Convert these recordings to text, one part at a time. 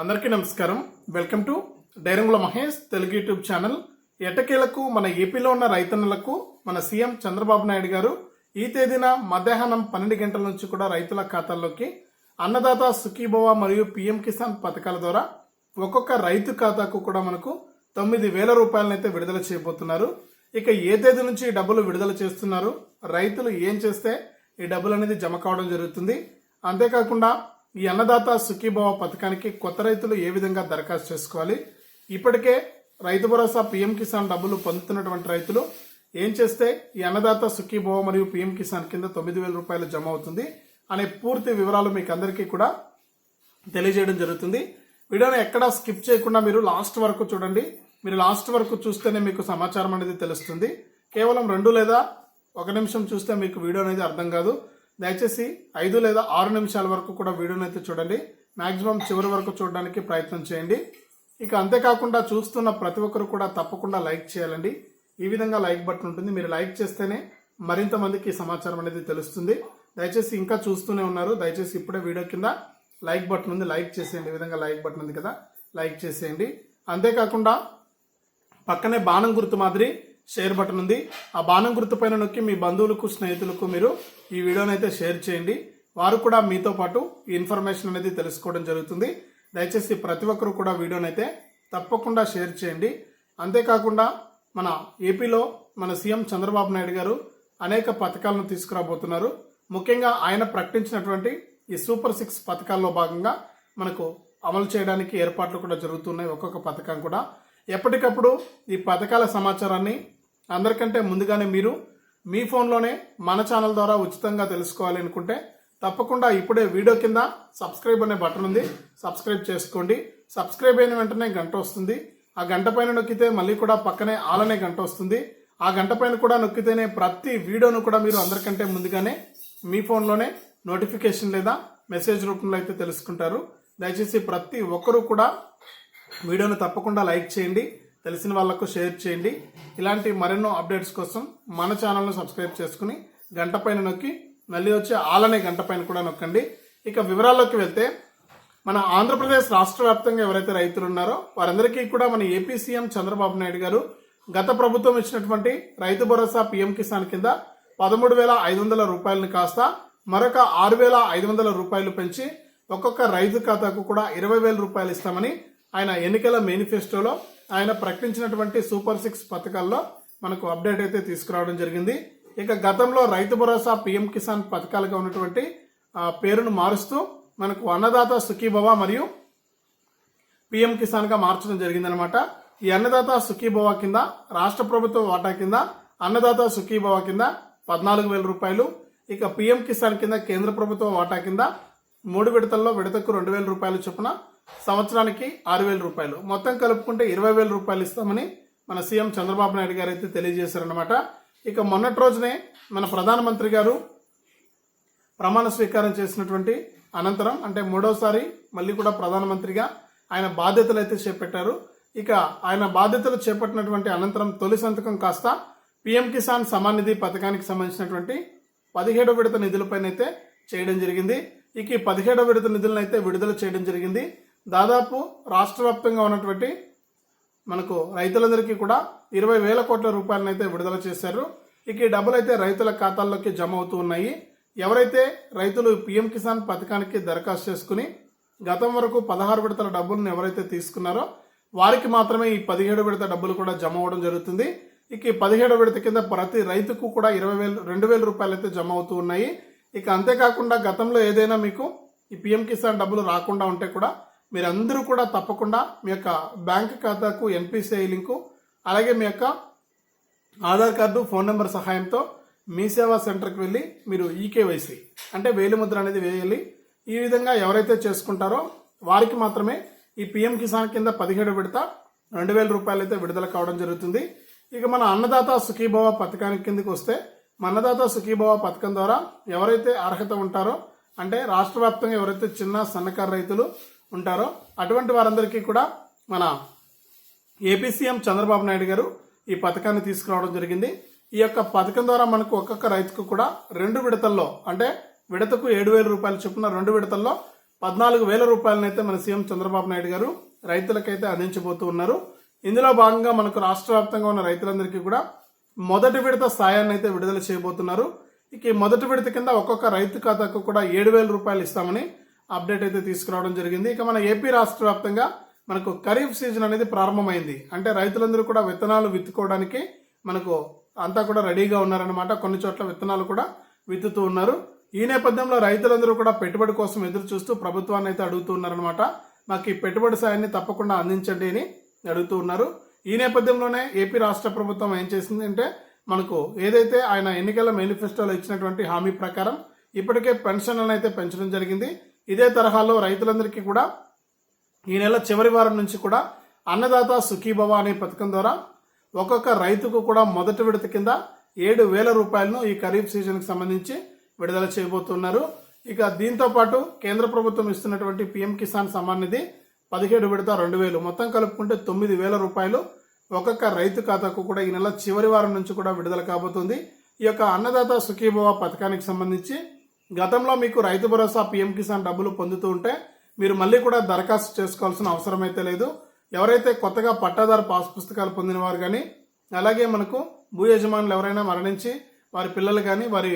అందరికీ నమస్కారం. Welcome to డైరంగుల మహేష్ తెలుగు యూట్యూబ్ ఛానల్. ఎటకేలకు మన ఏపీలో ఉన్న రైతన్నులకు మన సీఎం చంద్రబాబు నాయుడు గారు ఈ తేదీన మధ్యాహ్నం పన్నెండు గంటల నుంచి కూడా రైతుల ఖాతాల్లోకి అన్నదాత సుఖీభవ మరియు పిఎం కిసాన్ పథకాల ద్వారా ఒక్కొక్క రైతు ఖాతాకు కూడా మనకు తొమ్మిది వేల రూపాయలనైతే విడుదల చేయబోతున్నారు. ఇక ఏ తేదీ నుంచి ఈ డబ్బులు విడుదల చేస్తున్నారు? రైతులు ఏం చేస్తే ఈ డబ్బులు అనేది జమ కావడం జరుగుతుంది. అంతేకాకుండా ఈ అన్నదాత సుఖీభవ పథకానికి కొత్త రైతులు ఏ విధంగా దరఖాస్తు చేసుకోవాలి? ఇప్పటికే రైతు భరోసా పీఎం కిసాన్ డబ్బులు పొందుతున్నటువంటి రైతులు ఏం చేస్తే ఈ అన్నదాత సుఖీభవ మరియు పీఎం కిసాన్ కింద తొమ్మిది వేల రూపాయలు జమ అవుతుంది అనే పూర్తి వివరాలు మీకు అందరికీ కూడా తెలియజేయడం జరుగుతుంది. వీడియోని ఎక్కడా స్కిప్ చేయకుండా మీరు లాస్ట్ వరకు చూడండి. మీరు లాస్ట్ వరకు చూస్తేనే మీకు సమాచారం అనేది తెలుస్తుంది. కేవలం రెండు లేదా ఒక నిమిషం చూస్తే మీకు వీడియో అనేది అర్థం కాదు. దయచేసి ఐదు లేదా ఆరు నిమిషాల వరకు కూడా వీడియోని అయితే చూడండి. మ్యాక్సిమం చివరి వరకు చూడడానికి ప్రయత్నం చేయండి. ఇక అంతేకాకుండా చూస్తున్న ప్రతి ఒక్కరు కూడా తప్పకుండా లైక్ చేయాలండి. ఈ విధంగా లైక్ బటన్ ఉంటుంది. మీరు లైక్ చేస్తేనే మరింత మందికి సమాచారం అనేది తెలుస్తుంది. దయచేసి ఇంకా చూస్తూనే ఉన్నారు. దయచేసి ఇప్పుడే వీడియో కింద లైక్ బటన్ ఉంది. లైక్ చేసేయండి. ఈ విధంగా లైక్ బటన్ ఉంది కదా. లైక్ చేసేయండి. అంతేకాకుండా పక్కనే బాణం గుర్తు మాదిరి షేర్ బటన్ ఉంది. ఆ బాణం గుర్తు పైన నొక్కి మీ బంధువులకు స్నేహితులకు మీరు ఈ వీడియోని అయితే షేర్ చేయండి. వారు కూడా మీతో పాటు ఈ ఇన్ఫర్మేషన్ అనేది తెలుసుకోవడం జరుగుతుంది. దయచేసి ప్రతి ఒక్కరు కూడా వీడియోని అయితే తప్పకుండా షేర్ చేయండి. అంతేకాకుండా మన ఏపీలో మన సీఎం చంద్రబాబు నాయుడు గారు అనేక పథకాలను తీసుకురాబోతున్నారు. ముఖ్యంగా ఆయన ప్రకటించినటువంటి ఈ సూపర్ సిక్స్ పథకాల్లో భాగంగా మనకు అమలు చేయడానికి ఏర్పాట్లు కూడా జరుగుతున్నాయి ఒక్కొక్క పథకం కూడా. ఎప్పటికప్పుడు ఈ పథకాల సమాచారాన్ని అందరికంటే ముందుగానే మీరు మీ ఫోన్లోనే మన ఛానల్ ద్వారా ఉచితంగా తెలుసుకోవాలి అనుకుంటే తప్పకుండా ఇప్పుడే వీడియో కింద సబ్స్క్రైబ్ అనే బటన్ ఉంది. సబ్స్క్రైబ్ చేసుకోండి. సబ్స్క్రైబ్ అయిన వెంటనే గంట వస్తుంది. ఆ గంట పైన నొక్కితే మళ్ళీ కూడా పక్కనే ఆల్ అనే గంట వస్తుంది. ఆ గంట పైన కూడా నొక్కితేనే ప్రతి వీడియోను కూడా మీరు అందరికంటే ముందుగానే మీ ఫోన్లోనే నోటిఫికేషన్ లేదా మెసేజ్ రూపంలో అయితే తెలుసుకుంటారు. దయచేసి ప్రతి ఒక్కరూ కూడా వీడియోను తప్పకుండా లైక్ చేయండి తెలిసిన వాళ్ళకు షేర్ చేయండి. ఇలాంటి మరెన్నో అప్డేట్స్ కోసం మన ఛానల్ను సబ్స్క్రైబ్ చేసుకుని గంట పైన నొక్కి మళ్ళీ వచ్చే ఆలనే గంట పైన కూడా నొక్కండి. ఇక వివరాల్లోకి వెళ్తే మన ఆంధ్రప్రదేశ్ రాష్ట్ర వ్యాప్తంగా ఎవరైతే రైతులు ఉన్నారో వారందరికీ కూడా మన ఏపీ సీఎం చంద్రబాబు నాయుడు గారు గత ప్రభుత్వం ఇచ్చినటువంటి రైతు భరోసా పీఎం కిసాన్ కింద పదమూడు వేల ఐదు వందల రూపాయలను కాస్త మరొక ఆరు వేల ఐదు వందల రూపాయలు పెంచి ఒక్కొక్క రైతు ఖాతాకు కూడా ఇరవై వేల రూపాయలు ఇస్తామని ఆయన ఎన్నికల మేనిఫెస్టోలో ఆయన ప్రకటించినటువంటి సూపర్ సిక్స్ పథకాల్లో మనకు అప్డేట్ అయితే తీసుకురావడం జరిగింది. ఇక గతంలో రైతు భరోసా పీఎం కిసాన్ పథకాలుగా ఉన్నటువంటి పేరును మారుస్తూ మనకు అన్నదాత సుఖీభవ మరియు పిఎం కిసాన్గా మార్చడం జరిగిందనమాట ఈ అన్నదాత సుఖీభవ కింద రాష్ట్ర ప్రభుత్వ వాటా కింద అన్నదాత సుఖీభవ కింద పద్నాలుగు వేల రూపాయలు ఇక పిఎం కిసాన్ కింద కేంద్ర ప్రభుత్వ వాటా కింద మూడు విడతల్లో విడతకు రెండు వేల రూపాయలు చొప్పున సంవత్సరానికి ఆరు వేల రూపాయలు. మొత్తం కలుపుకుంటే ఇరవై వేల రూపాయలు ఇస్తామని మన సీఎం చంద్రబాబు నాయుడు గారు అయితే తెలియజేశారనమాట ఇక మొన్నటి రోజునే మన ప్రధానమంత్రి గారు ప్రమాణ స్వీకారం చేసినటువంటి అనంతరం అంటే మూడోసారి మళ్ళీ కూడా ప్రధానమంత్రిగా ఆయన బాధ్యతలు అయితే చేపట్టారు. ఇక ఆయన బాధ్యతలు చేపట్టినటువంటి అనంతరం తొలి సంతకం కాస్త పిఎం కిసాన్ సమాన్ నిధి పథకానికి సంబంధించినటువంటి పదిహేడో విడత నిధులపైన అయితే చేయడం జరిగింది. ఇక ఈ పదిహేడో విడత నిధులను అయితే విడుదల చేయడం జరిగింది. దాదాపు రాష్ట్ర వ్యాప్తంగా ఉన్నటువంటి మనకు రైతులందరికీ కూడా ఇరవై వేల కోట్ల రూపాయలను అయితే విడుదల చేశారు. ఇక ఈ డబ్బులు అయితే రైతుల ఖాతాల్లోకి జమ అవుతూ ఉన్నాయి. ఎవరైతే రైతులు పిఎం కిసాన్ పథకానికి దరఖాస్తు చేసుకుని గతం వరకు పదహారు విడతల డబ్బులను ఎవరైతే తీసుకున్నారో వారికి మాత్రమే ఈ పదిహేడు విడత డబ్బులు కూడా జమ అవ్వడం జరుగుతుంది. ఇక ఈ పదిహేడు విడత కింద ప్రతి రైతుకు కూడా ఇరవై వేలు రెండు వేల రూపాయలు అయితే జమ అవుతూ ఉన్నాయి. ఇక అంతేకాకుండా గతంలో ఏదైనా మీకు ఈ పిఎం కిసాన్ డబ్బులు రాకుండా ఉంటే కూడా మీరందరూ కూడా తప్పకుండా మీ యొక్క బ్యాంక్ ఖాతాకు ఎన్పిసిఐ లింకు అలాగే మీ యొక్క ఆధార్ కార్డు ఫోన్ నెంబర్ సహాయంతో మీ సేవా సెంటర్కి వెళ్ళి మీరు ఈకేవైసీ అంటే వేలిముద్ర అనేది వేయాలి. ఈ విధంగా ఎవరైతే చేసుకుంటారో వారికి మాత్రమే ఈ పిఎం కిసాన్ కింద పదిహేడు విడత రెండు వేల రూపాయలు అయితే విడుదల కావడం జరుగుతుంది. ఇక మన అన్నదాత సుఖీభవ పథకానికి కిందకి వస్తే మన అన్నదాత సుఖీభవ పథకం ద్వారా ఎవరైతే అర్హత ఉంటారో అంటే రాష్ట్ర వ్యాప్తంగా ఎవరైతే చిన్న సన్నకారు రైతులు ఉంటారో అటువంటి వారందరికీ కూడా మన ఏపీ సీఎం చంద్రబాబు నాయుడు గారు ఈ పథకాన్ని తీసుకురావడం జరిగింది. ఈ యొక్క పథకం ద్వారా మనకు ఒక్కొక్క రైతుకు కూడా రెండు విడతల్లో అంటే విడతకు ఏడు వేల రూపాయలు చొప్పున రెండు విడతల్లో పద్నాలుగు వేల రూపాయలనైతే మన సీఎం చంద్రబాబు నాయుడు గారు రైతులకైతే అందించబోతూ ఉన్నారు. ఇందులో భాగంగా మనకు రాష్ట్ర వ్యాప్తంగా ఉన్న రైతులందరికీ కూడా మొదటి విడత సాయాన్ని అయితే విడుదల చేయబోతున్నారు. ఇక ఈ మొదటి విడత కింద ఒక్కొక్క రైతు ఖాతాకు కూడా ఏడు వేల రూపాయలు ఇస్తామని అప్డేట్ అయితే తీసుకురావడం జరిగింది. ఇక మన ఏపీ రాష్ట్ర వ్యాప్తంగా మనకు ఖరీఫ్ సీజన్ అనేది ప్రారంభమైంది. అంటే రైతులందరూ కూడా విత్తనాలు విత్తుకోవడానికి మనకు అంతా కూడా రెడీగా ఉన్నారనమాట కొన్ని చోట్ల విత్తనాలు కూడా విత్తుతూ ఉన్నారు. ఈ నేపథ్యంలో రైతులందరూ కూడా పెట్టుబడి కోసం ఎదురు చూస్తూ ప్రభుత్వాన్ని అయితే అడుగుతూ ఉన్నారనమాట మాకు ఈ పెట్టుబడి సాయాన్ని తప్పకుండా అందించండి అని అడుగుతూ ఉన్నారు. ఈ నేపథ్యంలోనే ఏపీ రాష్ట్ర ప్రభుత్వం ఏం చేసింది అంటే మనకు ఏదైతే ఆయన ఎన్నికల మేనిఫెస్టోలో ఇచ్చినటువంటి హామీ ప్రకారం ఇప్పటికే పెన్షన్లను అయితే పెంచడం జరిగింది. ఇదే తరహాలో రైతులందరికీ కూడా ఈ నెల చివరి వారం నుంచి కూడా అన్నదాత సుఖీభవ అనే పథకం ద్వారా ఒక్కొక్క రైతుకు కూడా మొదటి విడత కింద ఏడు వేల రూపాయలను ఈ ఖరీఫ్ సీజన్కి సంబంధించి విడుదల చేయబోతున్నారు. ఇక దీంతో పాటు కేంద్ర ప్రభుత్వం ఇస్తున్నటువంటి పిఎం కిసాన్ సమ్మాన్ నిధి పదిహేడు విడత రెండు వేలు మొత్తం కలుపుకుంటే తొమ్మిది వేల రూపాయలు ఒక్కొక్క రైతు ఖాతాకు కూడా ఈ నెల చివరి వారం నుంచి కూడా విడుదల కాబోతుంది. ఈ యొక్క అన్నదాత సుఖీభవ పథకానికి సంబంధించి గతంలో మీకు రైతు భరోసా పిఎం కిసాన్ డబ్బులు పొందుతూ ఉంటే మీరు మళ్ళీ కూడా దరఖాస్తు చేసుకోవాల్సిన అవసరం అయితే లేదు. ఎవరైతే కొత్తగా పట్టాదారు పాస్ పుస్తకాలు పొందిన వారు కానీ అలాగే మనకు భూ యజమానులు ఎవరైనా మరణించి వారి పిల్లలు కానీ వారి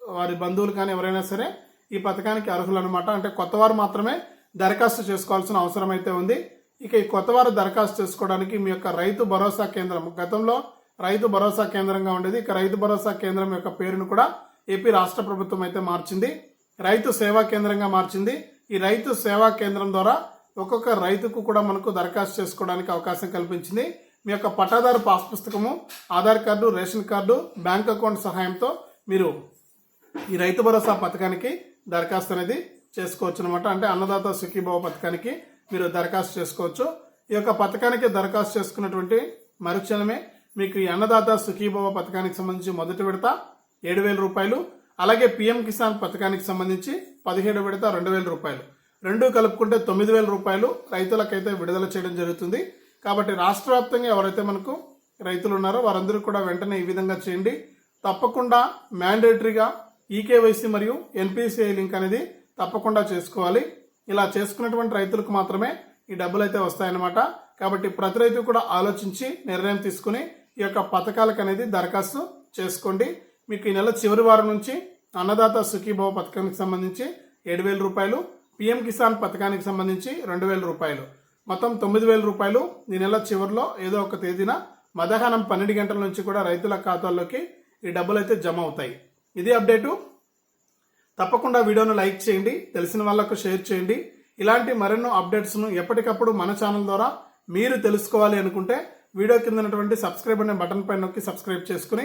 వారి బంధువులు కానీ ఎవరైనా సరే ఈ పథకానికి అర్హులు అనమాట అంటే కొత్తవారు మాత్రమే దరఖాస్తు చేసుకోవాల్సిన అవసరం అయితే ఉంది. ఇక ఈ కొత్తవారు దరఖాస్తు చేసుకోవడానికి మీ యొక్క రైతు భరోసా కేంద్రం గతంలో రైతు భరోసా కేంద్రంగా ఉండేది. ఇక రైతు భరోసా కేంద్రం యొక్క పేరును కూడా ఏపీ రాష్ట్ర ప్రభుత్వం అయితే మార్చింది. రైతు సేవా కేంద్రంగా మార్చింది. ఈ రైతు సేవా కేంద్రం ద్వారా ఒక్కొక్క రైతుకు కూడా మనకు దరఖాస్తు చేసుకోవడానికి అవకాశం కల్పించింది. మీ యొక్క పట్టాదారు పాస్ పుస్తకము Aadhaar card ration card bank account సహాయంతో మీరు ఈ రైతు భరోసా పథకానికి దరఖాస్తు అనేది చేసుకోవచ్చు అనమాట అంటే అన్నదాత సుఖీభావ పథకానికి మీరు దరఖాస్తు చేసుకోవచ్చు. ఈ యొక్క పథకానికి దరఖాస్తు చేసుకున్నటువంటి మరుక్షణమే మీకు ఈ అన్నదాత సుఖీభావ పథకానికి సంబంధించి మొదటి విడత ఏడు వేల రూపాయలు అలాగే పిఎం కిసాన్ పథకానికి సంబంధించి పదిహేడు విడత రెండు వేల రూపాయలు. రెండు కలుపుకుంటే తొమ్మిది వేల రూపాయలు రైతులకైతే విడుదల చేయడం జరుగుతుంది. కాబట్టి రాష్ట్ర వ్యాప్తంగా ఎవరైతే మనకు రైతులు ఉన్నారో వారందరూ కూడా వెంటనే ఈ విధంగా చేయండి. తప్పకుండా మ్యాండేటరీగా ఈకేవైసీ మరియు ఎన్పిసిఐ లింక్ అనేది తప్పకుండా చేసుకోవాలి. ఇలా చేసుకున్నటువంటి రైతులకు మాత్రమే ఈ డబ్బులు అయితే వస్తాయన్నమాట. కాబట్టి ప్రతి రైతు కూడా ఆలోచించి నిర్ణయం తీసుకుని ఈ యొక్క పథకాలకు అనేది దరఖాస్తు చేసుకోండి. మీకు ఈ నెల చివరి వారం నుంచి అన్నదాత సుఖీభావ పథకానికి సంబంధించి ఏడు వేల రూపాయలు పిఎం కిసాన్ పథకానికి సంబంధించి రెండు వేల రూపాయలు. మొత్తం తొమ్మిది వేల రూపాయలు ఈ నెల చివరిలో ఏదో ఒక తేదీన మధ్యాహ్నం పన్నెండు గంటల నుంచి కూడా రైతుల ఖాతాల్లోకి ఈ డబ్బులు అయితే జమ అవుతాయి. ఇది అప్డేటు. తప్పకుండా వీడియోను లైక్ చేయండి తెలిసిన వాళ్ళకు షేర్ చేయండి. ఇలాంటి మరెన్నో అప్డేట్స్ను ఎప్పటికప్పుడు మన ఛానల్ ద్వారా మీరు తెలుసుకోవాలి అనుకుంటే వీడియో కింద ఉన్నటువంటి సబ్స్క్రైబ్ అనే బటన్ పైన నొక్కి సబ్స్క్రైబ్ చేసుకుని